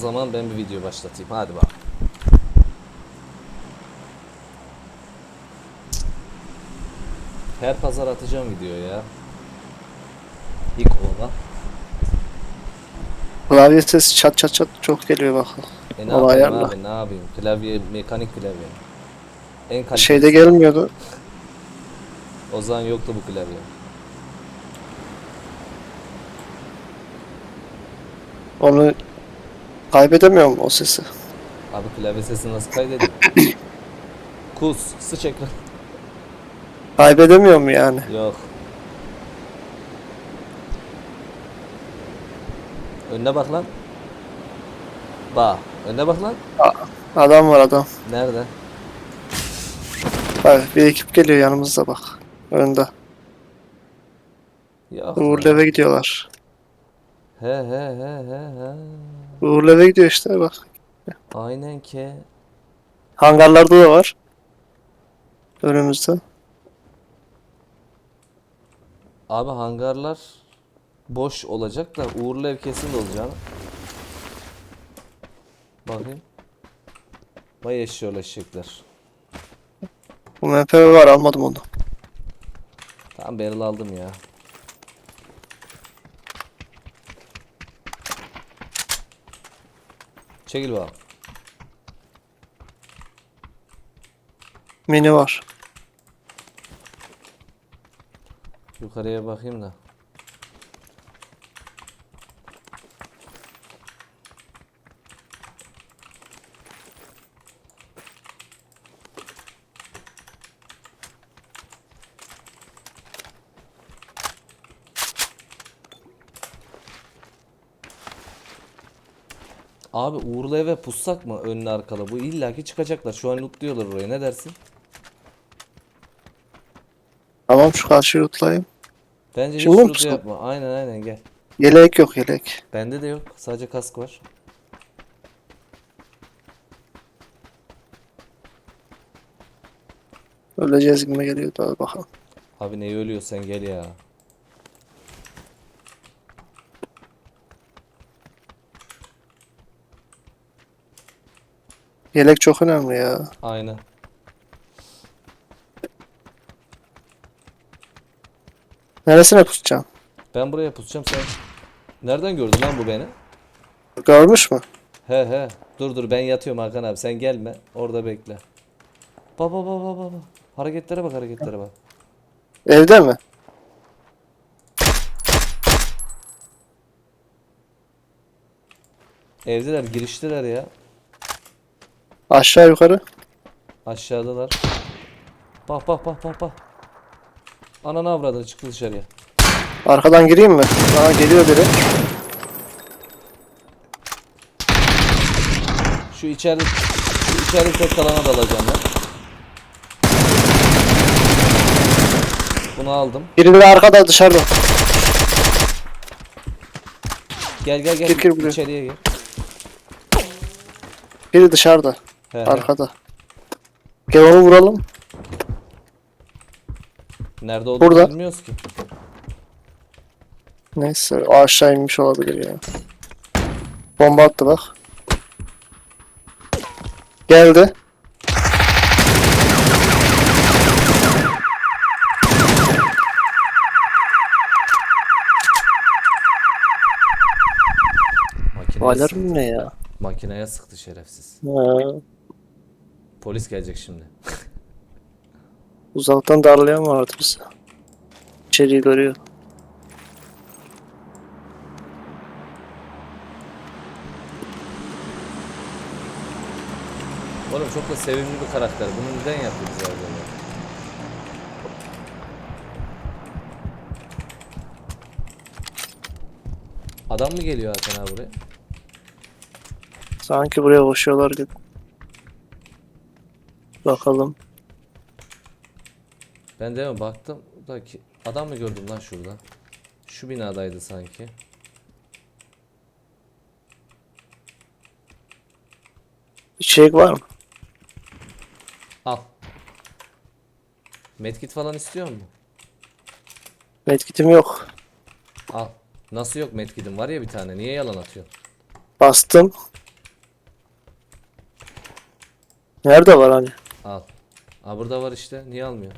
zaman ben bir video başlatayım. Hadi bak. Her pazar atacağım video ya. İlk ola. Klavye sesi çat çat çat çok geliyor bak. E ne yapayım abi ne yapayım? Klavye mekanik klavye. En kaliteli. Şeyde gelmiyordu. O zaman yoktu bu klavye. Onu kaybedemiyorum o sesi. Abi klavye sesini nasıl kaydedeyim? Kus, sıç ekran. Kaybedemiyorum yani. Yok. Önüne bak lan. Bak. Önüne bak lan. Adam var adam. Nerede? Bak bir ekip geliyor yanımızda bak. Önde. Yok. Uğurlu eve gidiyorlar. He he he he he. Uğurlu eve gidiyor işte bak. Aynen ki. Hangarlarda da var. Önümüzde. Abi hangarlar boş olacak da uğurlu ev kesin olacağını. Bakayım. Vay eşekler. Bu MP var almadım onu. Tamam barrel aldım ya. Çekil bak. Mini var. Yukarıya bakayım da. Abi uğurlu eve pussak mı önlü arkalı? Bu illaki çıkacaklar. Şu an lootluyorlar orayı. Ne dersin? Tamam şu karşıyı utlayayım. Bence hiç Şimdi mi loot yapma. Aynen aynen gel. Yelek yok yelek. Bende de yok. Sadece kask var. Öleceğiz gibi geliyor daha bakalım. Abi neyi ölüyorsan gel ya. Yelek çok önemli ya. Aynen. Neresine pusacağım? Ben buraya pusacağım sen. Nereden gördün lan bu beni? Görmüş mü? He he. Dur dur ben yatıyorum Hakan abi. Sen gelme. Orada bekle. Baba baba baba. Hareketlere bak hareketlere bak. Evde mi? Evdeler giriştiler ya. Aşağı yukarı. Aşağıdalar. Bak bak bak bak bak. Ananı avradını çıktı dışarıya. Arkadan gireyim mi? Aa geliyor biri. Şu içeride şu içeride tek kalana dalacağım ben. Bunu aldım. Biri de arkada dışarıda. Gel gel gel. Gir, gir buraya. İçeriye gel. Biri dışarıda. He. Arkada. Gel onu vuralım. Nerede olduğunu Burada. bilmiyoruz ki. Neyse o aşağı inmiş olabilir ya. Bomba attı bak. Geldi. Makineye, sıktı. Ne ya? Makineye sıktı şerefsiz. Ha, Polis gelecek şimdi. uzaktan darlayan vardı bize. İçeriği görüyor. Oğlum çok da sevimli bir karakter. Bunu neden yaptı bize böyle? Adam mı geliyor Hakan abi buraya? Sanki buraya koşuyorlar gibi. Bakalım. Ben de mi baktım da ki adam mı gördüm lan şurada? Şu binadaydı sanki. İçerik var mı? Al. Medkit falan istiyor mu? Medkitim yok. Al. Nasıl yok medkitim var ya bir tane. Niye yalan atıyorsun? Bastım. Nerede var hani? Al. Aa burada var işte. Niye almıyor?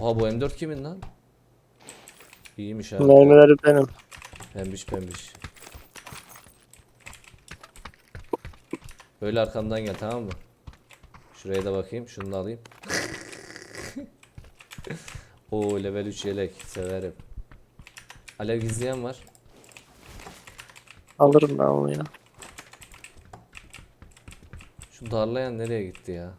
Oha bu M4 kimin lan? İyiymiş abi. Mermileri benim. Pembiş pembiş. Böyle arkamdan gel tamam mı? Şuraya da bakayım. Şunu da alayım. Oo level 3 yelek. Severim. Alev gizleyen var. Alırım ben onu ya. Şu darlayan nereye gitti ya?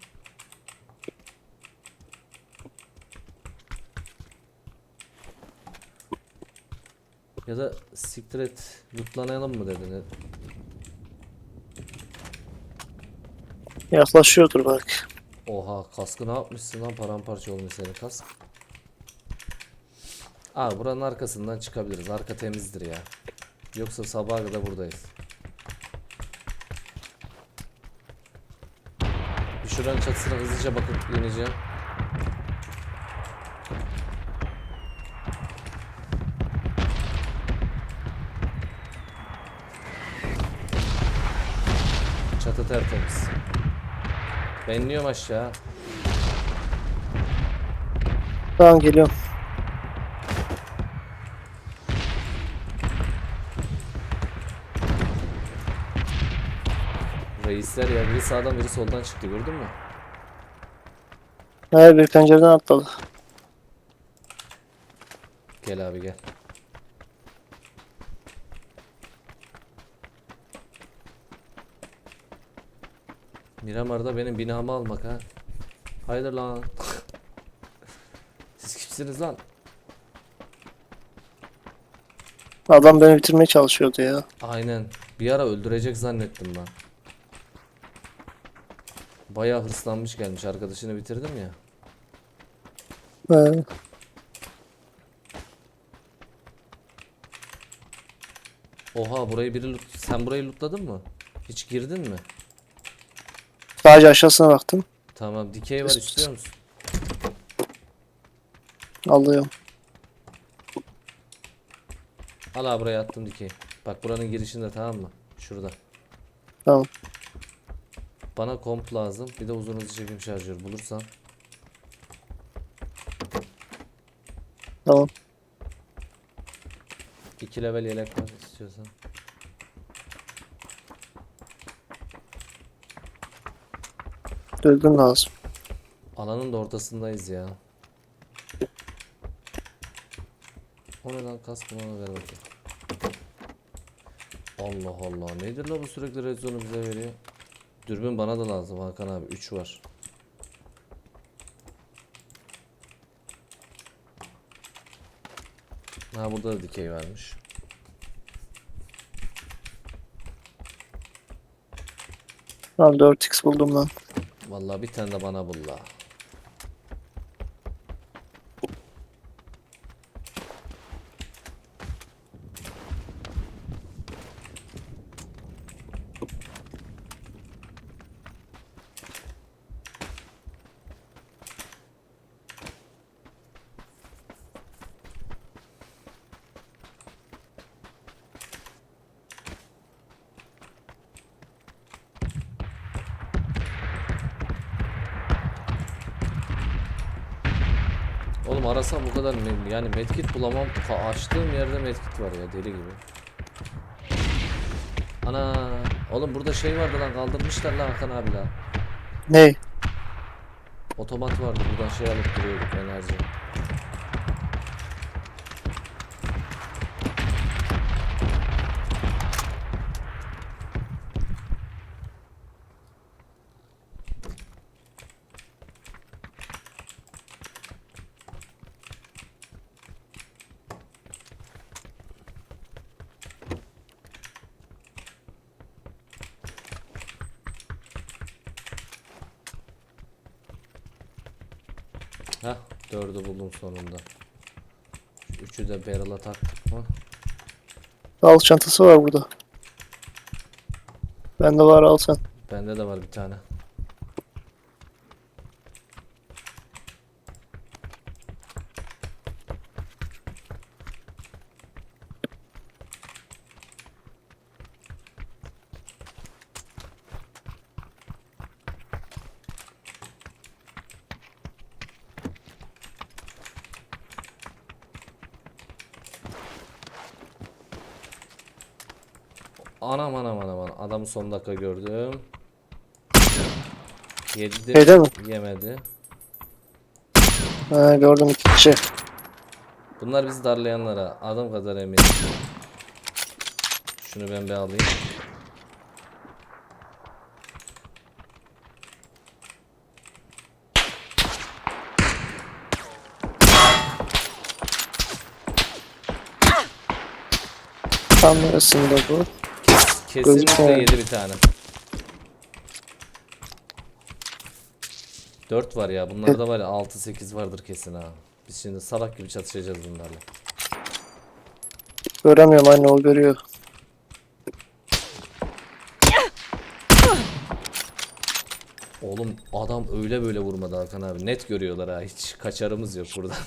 Ya da siktir et lootlanalım mı dedi ne? Yaklaşıyordur belki. Oha kaskı ne yapmışsın lan paramparça olmuş senin kask. Aa buranın arkasından çıkabiliriz. Arka temizdir ya. Yoksa sabaha kadar buradayız. Şuranın çatısına hızlıca bakıp ineceğim. Çatı tertemiz. Ben aşağı. Tamam geliyorum. Reisler ya biri sağdan biri soldan çıktı gördün mü? Hayır bir pencereden atladı. Gel abi gel. Miramar'da benim binamı almak ha. Haydi lan. Siz kimsiniz lan? Adam beni bitirmeye çalışıyordu ya. Aynen. Bir ara öldürecek zannettim ben. Bayağı hırslanmış gelmiş. Arkadaşını bitirdim ya. He. Oha burayı biri loot... Sen burayı lootladın mı? Hiç girdin mi? Sadece aşağısına baktım. Tamam dikey var istiyor musun? Alıyorum. Al abi buraya attım dikey. Bak buranın girişinde tamam mı? Şurada. Tamam. Bana komp lazım. Bir de uzun hızlı çekim şarjör bulursan. Tamam. 2 level yelek var istiyorsan. Dürbün lazım. Alanın da ortasındayız ya. O lan kask ona ver bakayım. Allah Allah nedir la bu sürekli red zone'u bize veriyor. Dürbün bana da lazım Hakan abi 3 var. Ha burada da dikey varmış. Tamam 4x buldum lan. Vallahi bir tane de bana bul la. Oğlum arasam bu kadar me- yani medkit bulamam. Ka- açtığım yerde medkit var ya deli gibi. Ana oğlum burada şey vardı lan kaldırmışlar lan Hakan abi lan. Ne? Otomat vardı buradan şey alıp duruyorduk enerji. Dördü buldum sonunda. Şu Üçü de barrel'a taktık mı? Al çantası var burada. Bende var al sen. Bende de var bir tane. Anam anam anam anam. Adamı son dakika gördüm. Yedi. Şeyde mi? Yemedi. Ha, gördüm iki kişi. Bunlar bizi darlayanlara adam kadar emin. Şunu ben bir alayım. Tam neresinde bu? Kesinlikle Gözükmüyor. yedi bir tane. Dört var ya. Bunlarda var ya 6-8 vardır kesin ha. Biz şimdi salak gibi çatışacağız bunlarla. Göremiyorum anne o görüyor. Oğlum adam öyle böyle vurmadı Hakan abi. Net görüyorlar ha. Hiç kaçarımız yok buradan.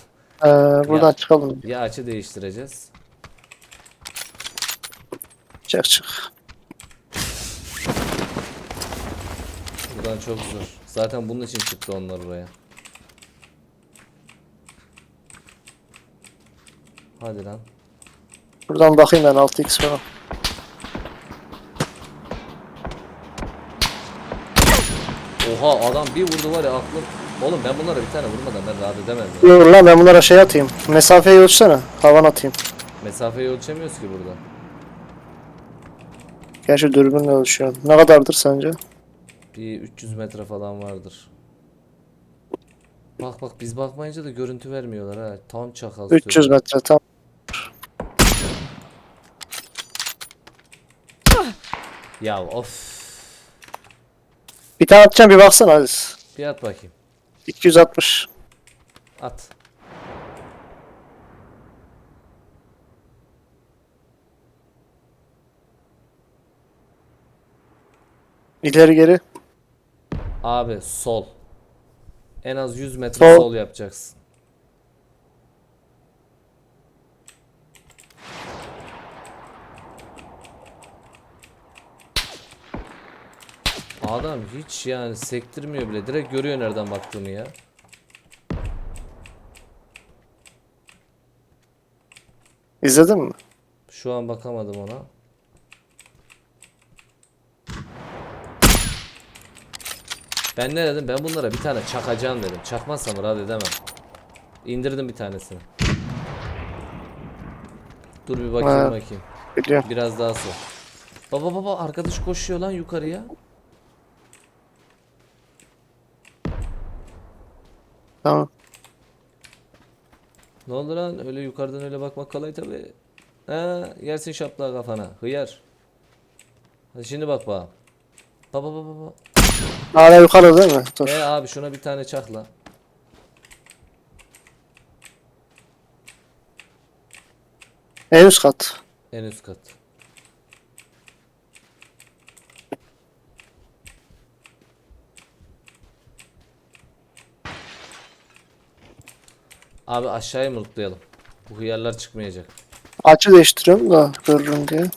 Ee, buradan Ya. çıkalım. ya açı değiştireceğiz. Çık çık. Buradan çok zor. Zaten bunun için çıktı onlar buraya. Hadi lan. Buradan bakayım ben 6x falan. Oha adam bir vurdu var ya aklım. Oğlum ben bunlara bir tane vurmadan ben rahat edemezdim. Dur lan ben bunlara şey atayım. Mesafeyi ölçsene. Havan atayım. Mesafeyi ölçemiyoruz ki burada. Gerçi dürbünle ölçüyorum. Ne kadardır sence? Bir 300 metre falan vardır. Bak bak biz bakmayınca da görüntü vermiyorlar ha. Tam çakal 300 sürü. metre tam. Ya of. Bir tane atacağım bir baksana hadi. Bir at bakayım. 260. At. İleri geri. Abi sol. En az 100 metre Sol. sol yapacaksın. Adam hiç yani sektirmiyor bile. Direkt görüyor nereden baktığımı ya. İzledin mi? Şu an bakamadım ona. Ben ne dedim? Ben bunlara bir tane çakacağım dedim. Çakmazsam rahat edemem. İndirdim bir tanesini. Dur bir bakayım Ha. bakayım. Biliyorum. Biraz daha sol. Baba baba arkadaş koşuyor lan yukarıya. Tamam. Ne oldu lan? Öyle yukarıdan öyle bakmak kolay tabi. Ha, yersin şaplığa kafana. Hıyar. Hadi şimdi bak bak. Baba baba baba. Hala yukarı değil mi? Dur. E abi şuna bir tane çakla. En üst kat. En üst kat. Abi aşağıya mı lootlayalım? Bu hıyarlar çıkmayacak. Açı değiştiriyorum da görürüm diye.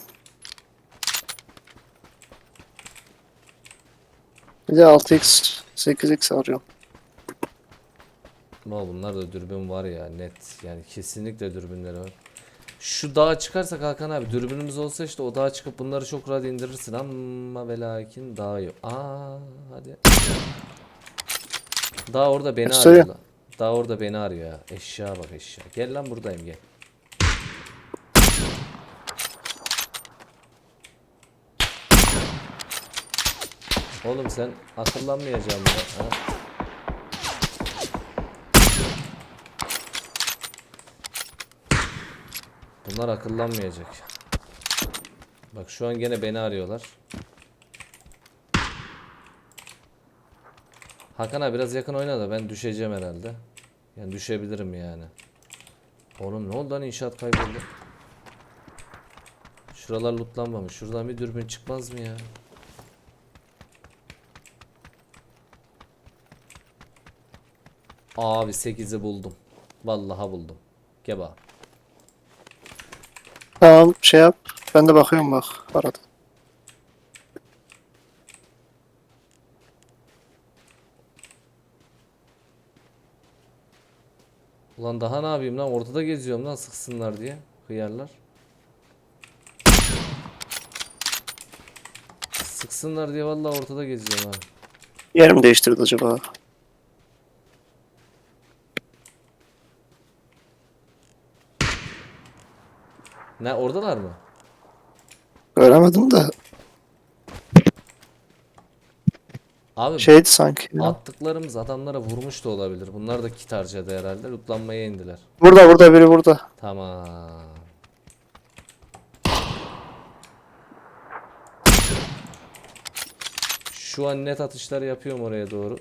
Bir de 6x 8x arıyorum. Ama bunlar da dürbün var ya net. Yani kesinlikle dürbünleri var. Şu dağa çıkarsak Hakan abi dürbünümüz olsa işte o dağa çıkıp bunları çok rahat indirirsin ama ve lakin dağ yok. Aa hadi. Dağ orada beni arıyor. lan. Dağ orada beni arıyor ya. Eşya bak eşya. Gel lan buradayım gel. Oğlum sen akıllanmayacaksın mı? Ha? Bunlar akıllanmayacak. Bak şu an gene beni arıyorlar. Hakan abi biraz yakın oyna da ben düşeceğim herhalde. Yani düşebilirim yani. Oğlum ne oldu lan inşaat kayboldu. Şuralar lootlanmamış. Şuradan bir dürbün çıkmaz mı ya? Abi 8'i buldum. Vallahi buldum. Kebap. Tamam şey yap. Ben de bakıyorum bak arada. Ulan daha ne yapayım lan ortada geziyorum lan sıksınlar diye hıyarlar. Sıksınlar diye vallahi ortada geziyorum ha. Yer mi değiştirdi acaba? Ne oradalar mı? Göremedim de. Abi Şeydi sanki. ya. attıklarımız adamlara vurmuş da olabilir. Bunlar da kit harcadı herhalde. Lootlanmaya indiler. Burada burada biri burada. Tamam. Şu an net atışlar yapıyorum oraya doğru.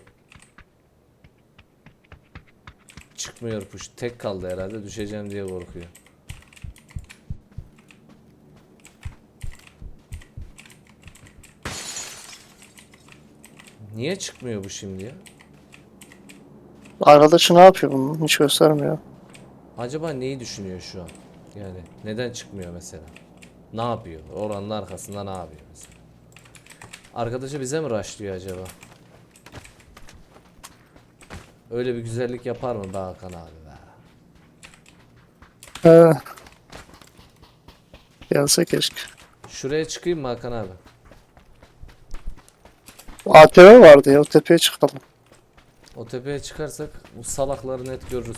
Çıkmıyor push. Tek kaldı herhalde. Düşeceğim diye korkuyor. Niye çıkmıyor bu şimdi ya? Arkadaşı ne yapıyor bunun? Hiç göstermiyor. Acaba neyi düşünüyor şu an? Yani neden çıkmıyor mesela? Ne yapıyor? Oranın arkasında ne yapıyor mesela? Arkadaşı bize mi rushlıyor acaba? Öyle bir güzellik yapar mı be Hakan abi be? He. Gelse keşke. Şuraya çıkayım mı Hakan abi? ATV vardı ya o tepeye çıkalım. O tepeye çıkarsak bu salakları net görürüz.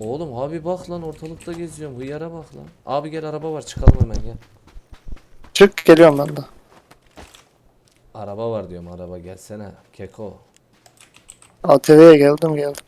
Oğlum abi bak lan ortalıkta geziyorum. Hıyara bak lan. Abi gel araba var çıkalım hemen gel. Çık geliyorum ben de. Araba var diyorum araba gelsene. Keko. ATV'ye geldim geldim.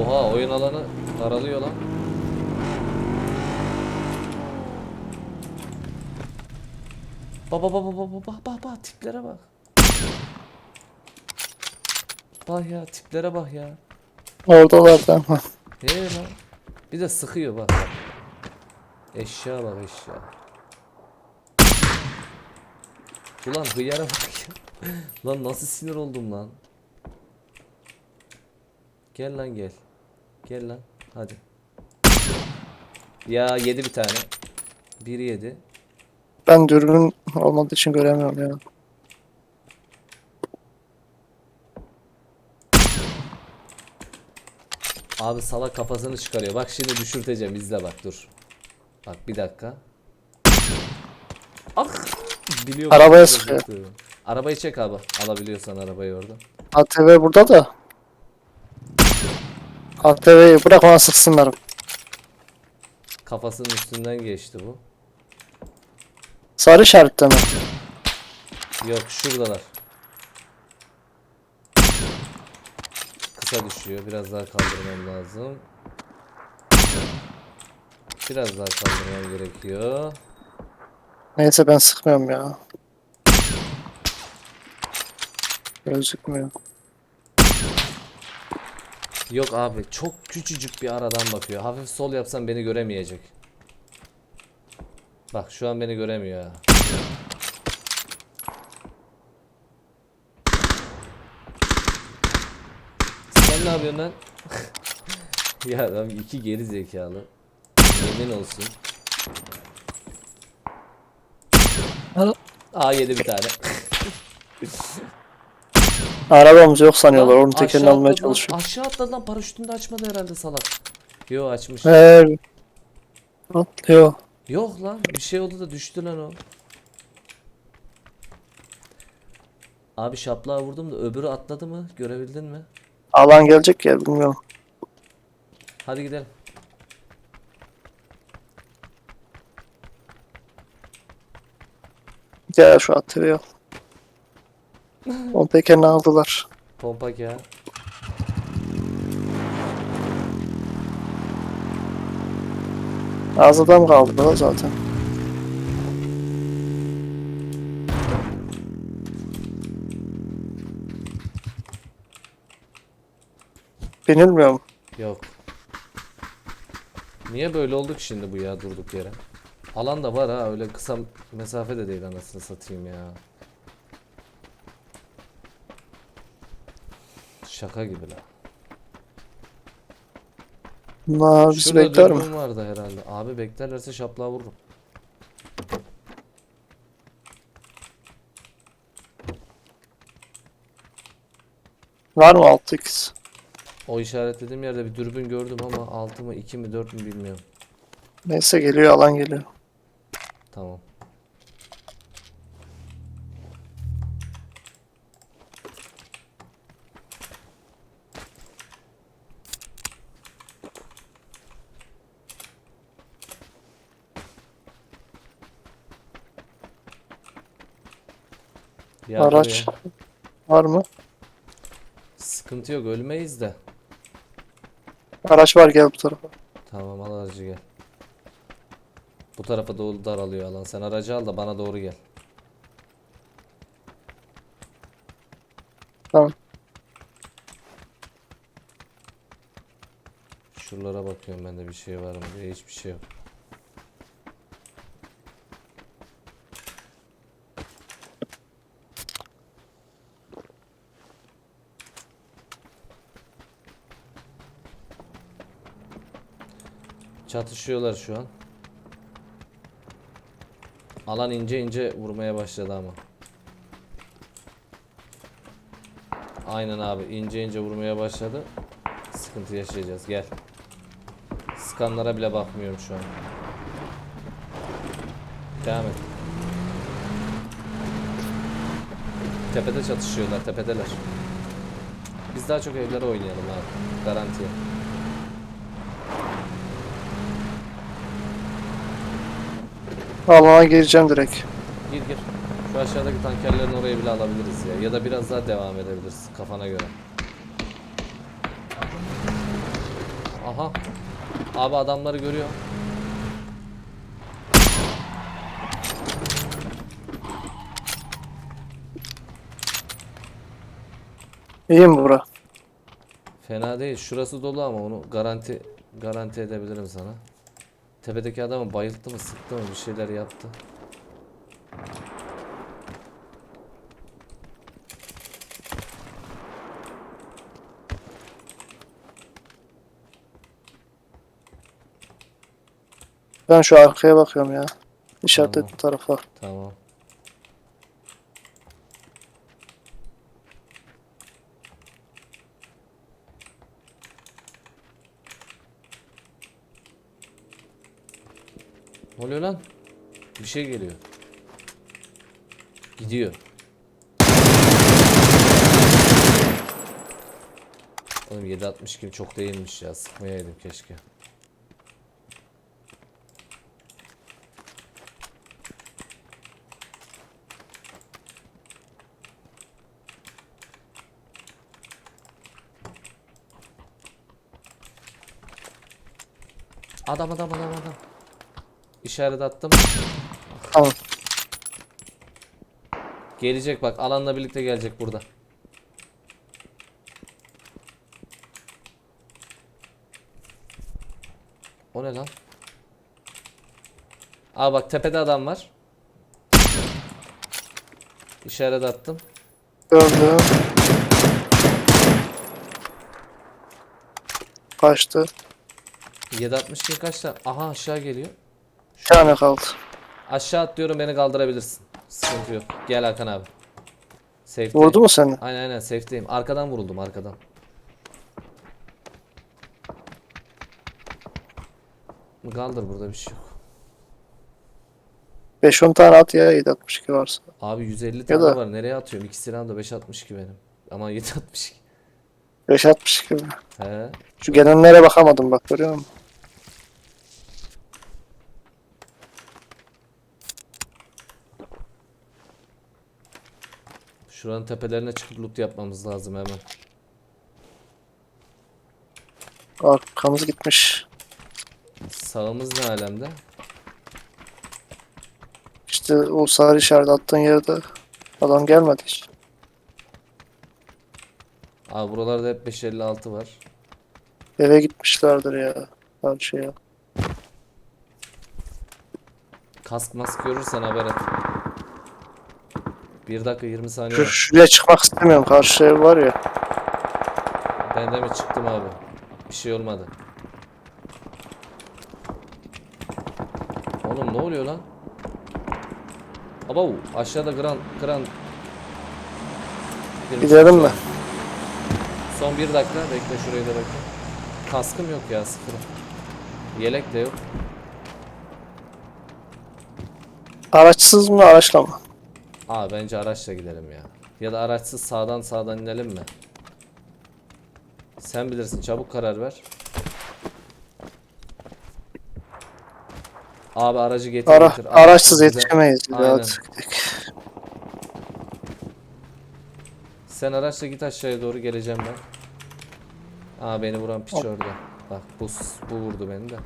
Oha oyun alanı daralıyor lan. Baba baba baba baba bak tiplere bak. Bak ya tiplere bak ya. Oradalardı ama. He lan. Bir de sıkıyor bak. Eşya bak eşya. Ulan hıyara bak ya. lan nasıl sinir oldum lan. Gel lan gel. Gel lan. Hadi. Ya yedi bir tane. Biri yedi. Ben dürbün olmadığı için göremiyorum ya. Abi salak kafasını çıkarıyor. Bak şimdi düşürteceğim. izle bak dur. Bak bir dakika. Ah! Biliyorum. Arabaya sıkıyor. Arabayı çek abi. Alabiliyorsan arabayı orada. ATV burada da. ATV'yi bırak ona sıksınlar. Kafasının üstünden geçti bu. Sarı işaretle mi? Yok şuradalar. Kısa düşüyor. Biraz daha kaldırmam lazım. Biraz daha kaldırmam gerekiyor. Neyse ben sıkmıyorum ya. Gözükmüyor. Yok abi çok küçücük bir aradan bakıyor. Hafif sol yapsam beni göremeyecek. Bak şu an beni göremiyor ha. Sen ne yapıyorsun lan? ya adam iki geri zekalı. Yemin olsun. Aa yedi bir tane. Arabamız yok sanıyorlar. Onun tekerini aşağı almaya atladı lan, çalışıyor. Aşağı atladı lan paraşütünü de açmadı herhalde salak. Yo açmış. He. Atlıyor. Yok lan bir şey oldu da düştü lan o. Abi şaplığa vurdum da öbürü atladı mı? Görebildin mi? Alan gelecek ya bilmiyorum. Hadi gidelim. Gel şu ATV'ye al. Onun tekerini aldılar. Pompak ya. Az adam kaldı da zaten. Binilmiyor mu? Yok. Niye böyle olduk şimdi bu ya durduk yere? Alan da var ha öyle kısa mesafe de değil anasını satayım ya. Şaka gibi la. Bunlar bizi Şurada bekler mi? dürbün vardı herhalde. Abi beklerlerse şaplığa vururum. Var mı 6x? O işaretlediğim yerde bir dürbün gördüm ama 6 mı 2 mi 4 mü bilmiyorum. Neyse geliyor alan geliyor. Tamam. Ya Araç buraya. var mı? Sıkıntı yok ölmeyiz de. Araç var gel bu tarafa. Tamam al aracı gel. Bu tarafa doğru daralıyor alan. Sen aracı al da bana doğru gel. Tamam. Şuralara bakıyorum ben de bir şey var mı diye hiçbir şey yok. Çatışıyorlar şu an. Alan ince ince vurmaya başladı ama. Aynen abi ince ince vurmaya başladı. Sıkıntı yaşayacağız gel. Skanlara bile bakmıyorum şu an. Devam et. Tepede çatışıyorlar, tepedeler. Biz daha çok evlere oynayalım abi. Garantiye. Alana gireceğim direkt. Gir gir. Şu aşağıdaki tankerlerin oraya bile alabiliriz ya. Ya da biraz daha devam edebiliriz kafana göre. Aha. Abi adamları görüyor. İyi mi bura? Fena değil. Şurası dolu ama onu garanti garanti edebilirim sana. Tepedeki adamı bayılttı mı, sıktı mı, bir şeyler yaptı. Ben şu arkaya bakıyorum ya. İşaretli tarafa. Tamam. Ne oluyor lan? Bir şey geliyor. Gidiyor. Oğlum 7.60 gibi çok değilmiş ya. Sıkmayaydım keşke. Adam adam adam adam. İşaret attım. Tamam. Gelecek bak alanla birlikte gelecek burada. O ne lan? Aa bak tepede adam var. İşaret attım. Gördüm. Kaçtı. 762 kaç tane? Aha aşağı geliyor. Bir tane kaldı. Aşağı atlıyorum beni kaldırabilirsin. Sıkıntı yok. Gel Hakan abi. Safety. Vurdu mu seni? Aynen aynen safe'deyim. Arkadan vuruldum arkadan. Kaldır burada bir şey yok. 5-10 tane at ya 762 varsa. Abi 150 tane da- var. Nereye atıyorum? İki silahım da 562 benim. Ama 762. 562 mi? He. Şu gelenlere bakamadım bak görüyor musun? Şuranın tepelerine çıkıp loot yapmamız lazım hemen. Arkamız gitmiş. Sağımız ne alemde? İşte o sarı işaret attığın yerde adam gelmedi hiç. Abi buralarda hep 556 var. Eve gitmişlerdir ya. Her şeye. Kask mask görürsen haber et. 1 dakika 20 saniye Şu, var. şuraya çıkmak istemiyorum. Karşı ev var ya. Ben de mi çıktım abi? Bir şey olmadı. Oğlum ne oluyor lan? Aba aşağıda gran gran. Bir Gidelim mi? Son bir dakika bekle şurayı da bekle. Kaskım yok ya sıfır. Yelek de yok. Araçsız mı araçla mı? Aa bence araçla gidelim ya. Ya da araçsız sağdan sağdan inelim mi? Sen bilirsin çabuk karar ver. Abi aracı getir Ara, getir. araçsız bize- yetişemeyiz. Aynen. Sen araçla git aşağıya doğru geleceğim ben. Aa beni vuran piç orada. Bak bu, bu vurdu beni de.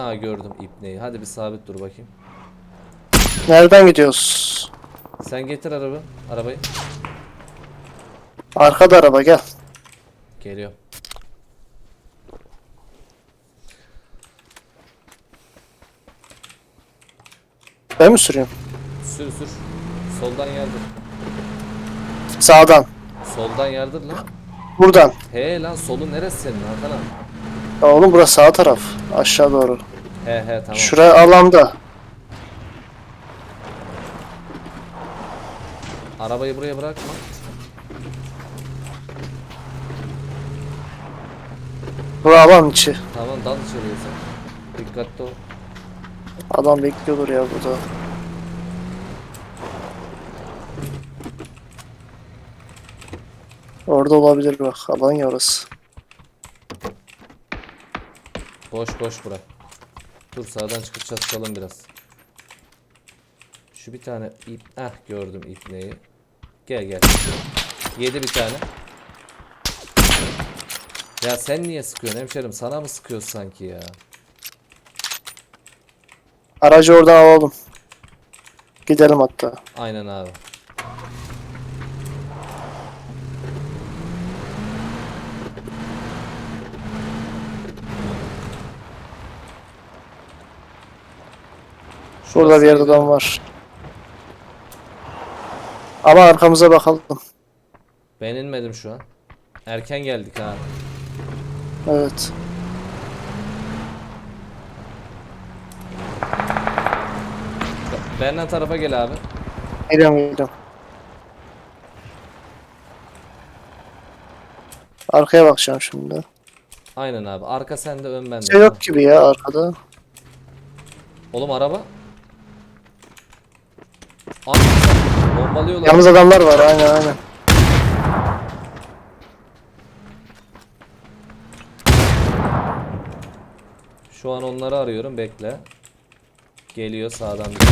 Aa gördüm ipneyi. Hadi bir sabit dur bakayım. Nereden gidiyoruz? Sen getir araba, arabayı. Arkada araba gel. Geliyor. Ben mi sürüyorum? Sür sür. Soldan yardır. Sağdan. Soldan yardır lan. Buradan. He lan solun neresi senin Hakan abi? Ya oğlum burası sağ taraf. Aşağı doğru. He he tamam. Şuraya alanda. Arabayı buraya bırakma. Bura alan içi. Tamam dal içeriye sen. Dikkatli ol. Adam bekliyordur ya burada. Orada olabilir bak. Alan ya orası. Boş boş bırak. Dur sağdan çıkıp çatışalım biraz. Şu bir tane ip. Ah gördüm ipneyi. Gel gel. Yedi bir tane. Ya sen niye sıkıyorsun hemşerim? Sana mı sıkıyoruz sanki ya? Aracı oradan alalım. Gidelim hatta. Aynen abi. Şurada bir yerde adam var. Ama arkamıza bakalım. Ben inmedim şu an. Erken geldik ha. Evet. Benden tarafa gel abi. Geliyorum geliyorum. Arkaya bakacağım şimdi. Aynen abi. Arka sende ön bende. Şey yok gibi ya arkada. Oğlum araba. Bombalıyorlar. Yalnız adamlar var aynen aynen. Şu an onları arıyorum. Bekle. Geliyor sağdan bir.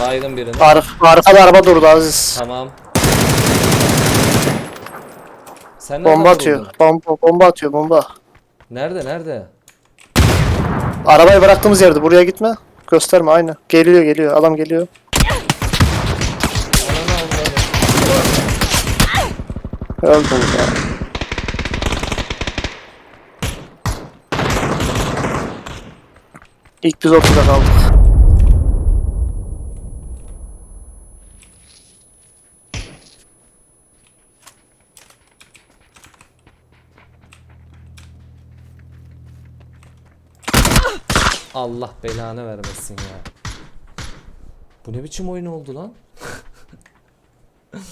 Baydım birini. Ar arkada araba durdu Aziz. Tamam. Sen Bomba atıyor. buldun? Bomba, bomba atıyor bomba. Nerede nerede? Arabayı bıraktığımız yerde buraya gitme. Gösterme aynı. Geliyor geliyor adam geliyor. Öldüm ya. İlk biz ortada kaldık. Allah belanı vermesin ya. Bu ne biçim oyun oldu lan?